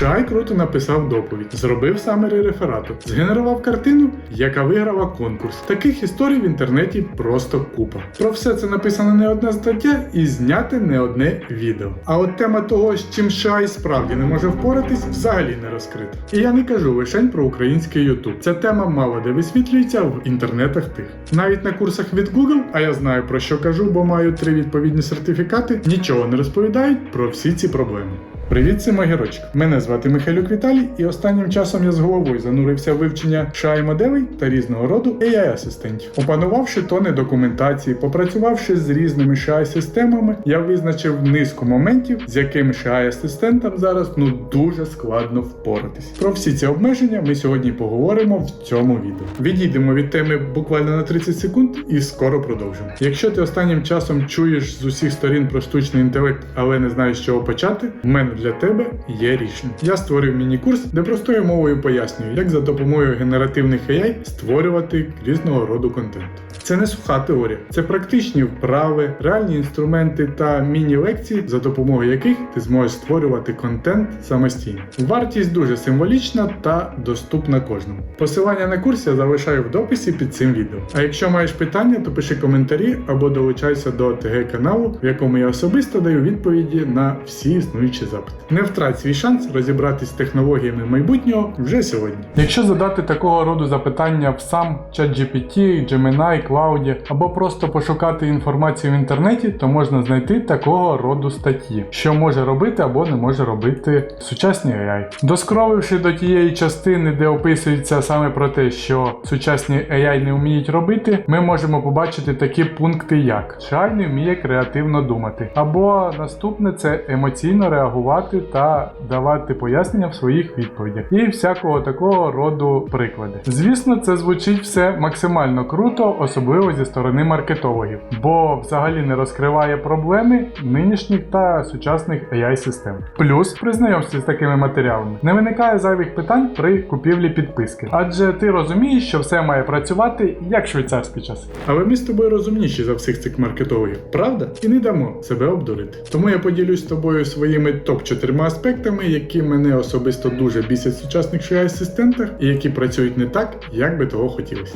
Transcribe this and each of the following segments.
Шай круто написав доповідь, зробив самері реферату, згенерував картину, яка виграла конкурс. Таких історій в інтернеті просто купа. Про все це написано не одна стаття і зняте не одне відео. А от тема того, з чим Шай справді не може впоратись, взагалі не розкрита. І я не кажу лише про український YouTube. Ця тема мало де висвітлюється в інтернетах тих. Навіть на курсах від Google, а я знаю про що кажу, бо маю три відповідні сертифікати, нічого не розповідають про всі ці проблеми. Привіт, це Магірочок. Мене звати Михайлюк Віталій, і останнім часом я з головою занурився в вивчення шай моделей та різного роду AI-асистентів. Опанувавши тони документації, попрацювавши з різними шай-системами, я визначив низку моментів, з якими шай-асистентам зараз ну дуже складно впоратись. Про всі ці обмеження ми сьогодні поговоримо в цьому відео. Відійдемо від теми буквально на 30 секунд і скоро продовжимо. Якщо ти останнім часом чуєш з усіх сторін про штучний інтелект, але не знаєш з чого почати, в мене для тебе є рішення. Я створив міні-курс, де простою мовою пояснюю, як за допомогою генеративних AI створювати різного роду контент. Це не суха теорія, це практичні вправи, реальні інструменти та міні-лекції, за допомогою яких ти зможеш створювати контент самостійно. Вартість дуже символічна та доступна кожному. Посилання на курс я залишаю в дописі під цим відео. А якщо маєш питання, то пиши коментарі або долучайся до ТГ каналу, в якому я особисто даю відповіді на всі існуючі запити. Не втрать свій шанс розібратись з технологіями майбутнього вже сьогодні. Якщо задати такого роду запитання в сам ChatGPT, Gemini, Cloud або просто пошукати інформацію в інтернеті, то можна знайти такого роду статті, що може робити або не може робити сучасні AI. Доскроливши до тієї частини, де описується саме про те, що сучасні AI не вміють робити, ми можемо побачити такі пункти, як Шай не вміє креативно думати, або наступне це емоційно реагувати та давати пояснення в своїх відповідях, і всякого такого роду приклади. Звісно, це звучить все максимально круто, особливо зі сторони маркетологів, бо взагалі не розкриває проблеми нинішніх та сучасних AI-систем. Плюс при знайомстві з такими матеріалами не виникає зайвих питань при купівлі підписки, адже ти розумієш, що все має працювати як швейцарські часи. Але ми з тобою розумніші за всіх цих маркетологів, правда? І не дамо себе обдурити. Тому я поділюсь з тобою своїми топ 4 аспектами, які мене особисто дуже бісять сучасних AI-асистентах і які працюють не так, як би того хотілося.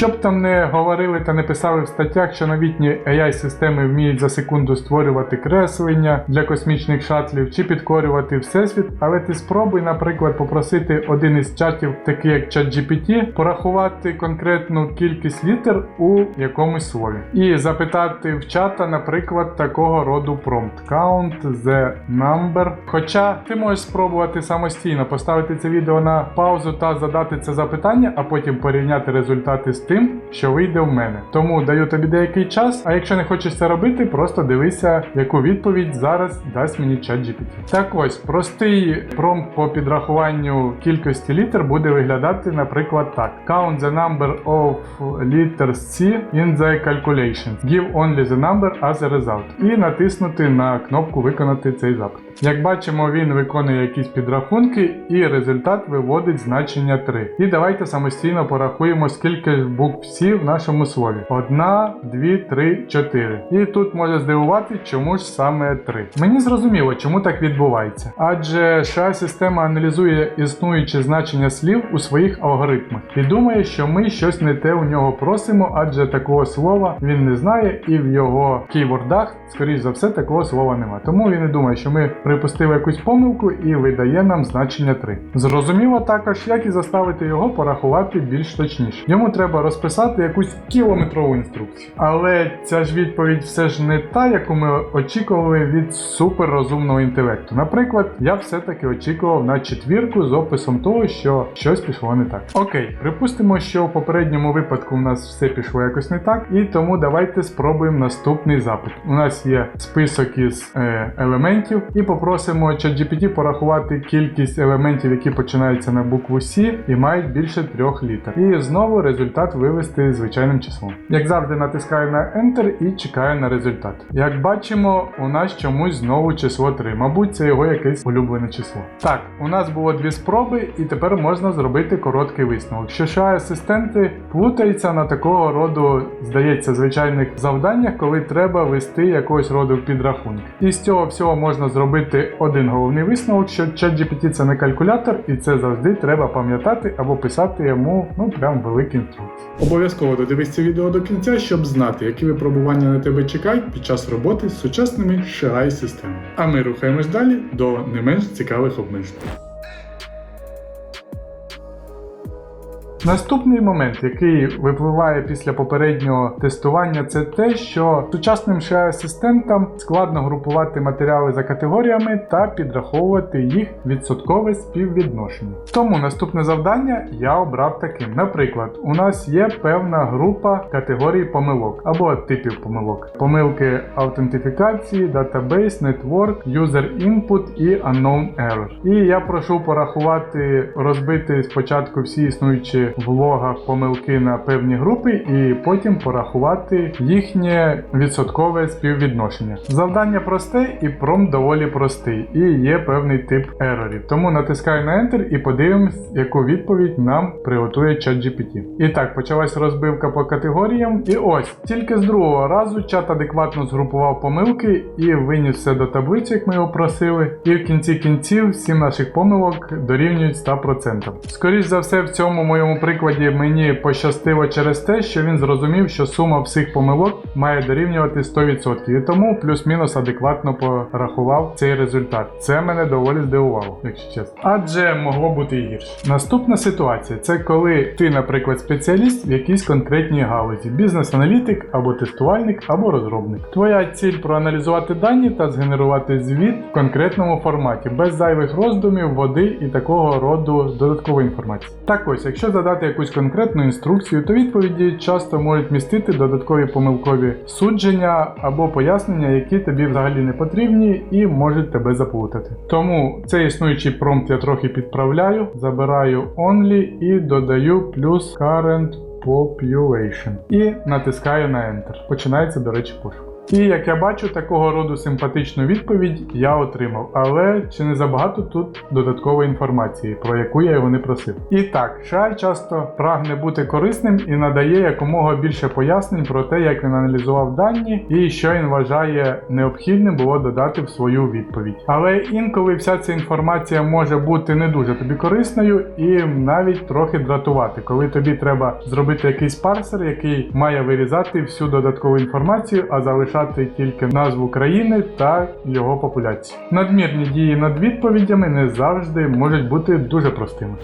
Щоб там не говорили та не писали в статтях, що новітні AI-системи вміють за секунду створювати креслення для космічних шатлів чи підкорювати всесвіт, але ти спробуй, наприклад, попросити один із чатів, такий як ChatGPT, порахувати конкретну кількість літер у якомусь слові. І запитати в чата, наприклад, такого роду промпт count the number. Хоча ти можеш спробувати самостійно поставити це відео на паузу та задати це запитання, а потім порівняти результати з тим, що вийде в мене. Тому даю тобі деякий час, а якщо не хочеш це робити, просто дивися, яку відповідь зараз дасть мені ChatGPT. Так ось, простий промпт по підрахуванню кількості літер буде виглядати, наприклад, так: Count the number of letters C in the calculations. Give only the number as a result. І натиснути на кнопку Виконати цей запит. Як бачимо, він виконує якісь підрахунки, і результат виводить значення 3. І давайте самостійно порахуємо, скільки С в нашому слові. Одна, дві, три, чотири. І тут може здивувати, чому ж саме 3. Мені зрозуміло, чому так відбувається. Адже ша система аналізує існуючі значення слів у своїх алгоритмах і думає, що ми щось не те у нього просимо, адже такого слова він не знає, і в його кейвордах, скоріш за все, такого слова нема. Тому він і думає, що ми припустили якусь помилку і видає нам значення 3. Зрозуміло також, як і заставити його порахувати більш точніше. Йому треба розписати якусь кілометрову інструкцію. Але ця ж відповідь все ж не та, яку ми очікували від суперрозумного інтелекту. Наприклад, я все-таки очікував на четвірку з описом того, що щось пішло не так. Окей, припустимо, що в попередньому випадку в нас все пішло якось не так, і тому давайте спробуємо наступний запит. У нас є список із е, елементів, і попросимо ChatGPT порахувати кількість елементів, які починаються на букву C і мають більше трьох літер. І знову результат вивести звичайним числом. Як завжди, натискаю на Enter і чекаю на результат. Як бачимо, у нас чомусь знову число 3. Мабуть, це його якесь улюблене число. Так, у нас було дві спроби, і тепер можна зробити короткий висновок. Що ша асистенти плутаються на такого роду, здається, звичайних завданнях, коли треба вести якогось роду підрахунок. І з цього всього можна зробити один головний висновок, що ChatGPT це не калькулятор, і це завжди треба пам'ятати або писати йому ну прям великі інструкції. Обов'язково додивись це відео до кінця, щоб знати, які випробування на тебе чекають під час роботи з сучасними shi системами. А ми рухаємось далі до не менш цікавих обмежень. Наступний момент, який випливає після попереднього тестування, це те, що сучасним shi асистентам складно групувати матеріали за категоріями та підраховувати їх відсоткове співвідношення. Тому наступне завдання я обрав таким. Наприклад, у нас є певна група категорій помилок або типів помилок: помилки аутентифікації, database, network, user input і unknown error. І я прошу порахувати, розбити спочатку всі існуючі в логах помилки на певні групи, і потім порахувати їхнє відсоткове співвідношення. Завдання просте і промпт доволі простий, і є певний тип ерорів. Тому натискаю на Enter і подивимось, яку відповідь нам приготує ChatGPT. І так, почалась розбивка по категоріям. І ось, тільки з другого разу чат адекватно згрупував помилки і виніс все до таблиці, як ми його просили. І в кінці кінців всі наших помилок дорівнюють 100%. Скоріш за все, в цьому моєму прикладі мені пощастило через те, що він зрозумів, що сума всіх помилок має дорівнювати 100%. І тому плюс-мінус адекватно порахував цей результат. Це мене доволі здивувало, якщо чесно. Адже могло бути і гірше. Наступна ситуація це коли ти, наприклад, спеціаліст в якійсь конкретній галузі, бізнес-аналітик або тестувальник, або розробник. Твоя ціль проаналізувати дані та згенерувати звіт в конкретному форматі, без зайвих роздумів, води і такого роду додаткової інформації. Так ось, якщо задати якусь конкретну інструкцію, то відповіді часто можуть містити додаткові помилкові судження або пояснення, які тобі взагалі не потрібні і можуть тебе заплутати. Тому цей існуючий промпт я трохи підправляю, забираю only і додаю плюс current population. І натискаю на Enter. Починається, до речі, пошук. І як я бачу, такого роду симпатичну відповідь я отримав. Але чи не забагато тут додаткової інформації, про яку я його не просив. І так, Шай часто прагне бути корисним і надає якомога більше пояснень про те, як він аналізував дані і що він вважає необхідним було додати в свою відповідь. Але інколи вся ця інформація може бути не дуже тобі корисною і навіть трохи дратувати, коли тобі треба зробити якийсь парсер, який має вирізати всю додаткову інформацію, а залишати тільки назву країни та його популяції. Надмірні дії над відповідями не завжди можуть бути дуже простими.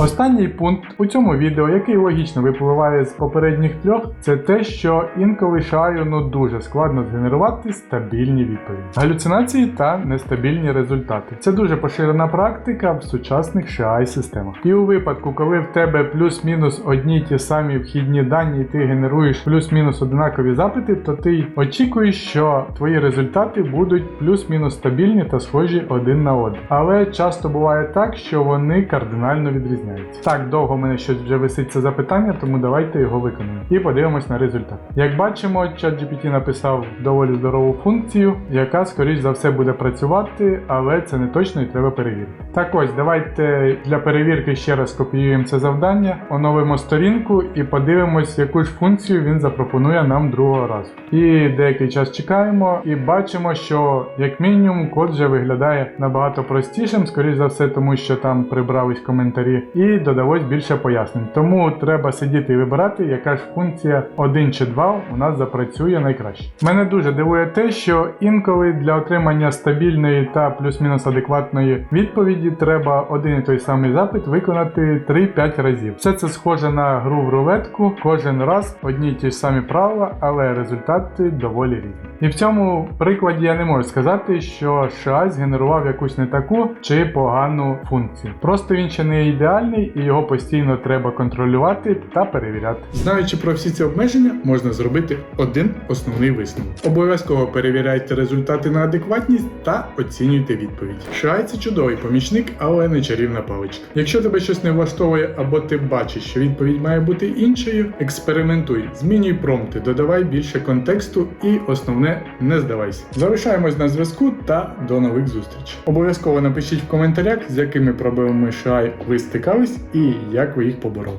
Останній пункт у цьому відео, який логічно випливає з попередніх трьох, це те, що інколи шаю ну дуже складно згенерувати стабільні відповіді, галюцинації та нестабільні результати. Це дуже поширена практика в сучасних shi системах. І у випадку, коли в тебе плюс-мінус одні ті самі вхідні дані, і ти генеруєш плюс-мінус однакові запити, то ти очікуєш, що твої результати будуть плюс-мінус стабільні та схожі один на один. Але часто буває так, що вони кардинально відрізняються. Так, довго в мене щось вже висить це запитання, тому давайте його виконуємо. І подивимось на результат. Як бачимо, ChatGPT написав доволі здорову функцію, яка, скоріш за все, буде працювати, але це не точно і треба перевірити. Так ось, давайте для перевірки ще раз копіюємо це завдання, оновимо сторінку і подивимось, яку ж функцію він запропонує нам другого разу. І деякий час чекаємо і бачимо, що як мінімум код вже виглядає набагато простішим, скоріш за все, тому що там прибрались коментарі додалось більше пояснень. Тому треба сидіти і вибирати, яка ж функція 1 чи 2 у нас запрацює найкраще. Мене дуже дивує те, що інколи для отримання стабільної та плюс-мінус адекватної відповіді треба один і той самий запит виконати 3-5 разів. Все це схоже на гру в рулетку, кожен раз одні й ті ж самі правила, але результати доволі різні. І в цьому прикладі я не можу сказати, що SHA згенерував якусь не таку чи погану функцію. Просто він ще не ідеальний унікальний і його постійно треба контролювати та перевіряти. Знаючи про всі ці обмеження, можна зробити один основний висновок. Обов'язково перевіряйте результати на адекватність та оцінюйте відповідь. Шай це чудовий помічник, але не чарівна паличка. Якщо тебе щось не влаштовує або ти бачиш, що відповідь має бути іншою, експериментуй, змінюй промпти, додавай більше контексту і основне не здавайся. Залишаємось на зв'язку та до нових зустрічей. Обов'язково напишіть в коментарях, з якими проблемами Шай ви стикались і як ви їх побороли.